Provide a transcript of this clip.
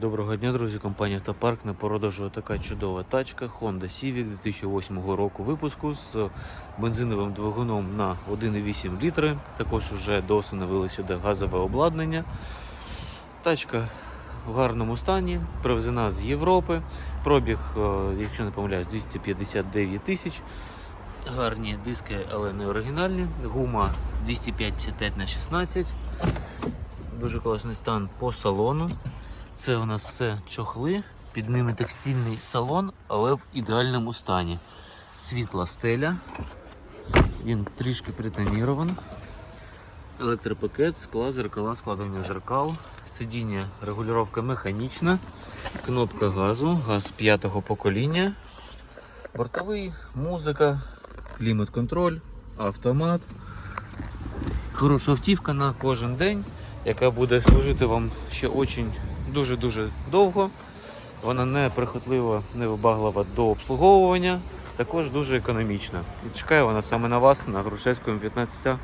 Доброго дня, друзі. Компанія Автопарк на продажу така чудова тачка Honda Civic 2008 року випуску з бензиновим двигуном на 1,8 літри. Також вже доустановили сюди газове обладнання. Тачка в гарному стані, привезена з Європи. Пробіг, е, якщо не помиляюсь, 259 тисяч. Гарні диски, але не оригінальні. Гума 205-55 на 16. Дуже класний стан по салону. Це у нас все чохли, під ними текстильний салон, але в ідеальному стані. Світла стеля, він трішки притонірований. Електропакет, скла, зеркала, складання зеркал, сидіння, регулювання механічна, кнопка газу, газ п'ятого покоління, бортовий, музика, клімат-контроль, автомат. Хороша автівка на кожен день, яка буде служити вам ще очень дуже-дуже довго. Вона не прихотлива, не вибаглива до обслуговування, також дуже економічна. І чекає вона саме на вас на Грушевському 15.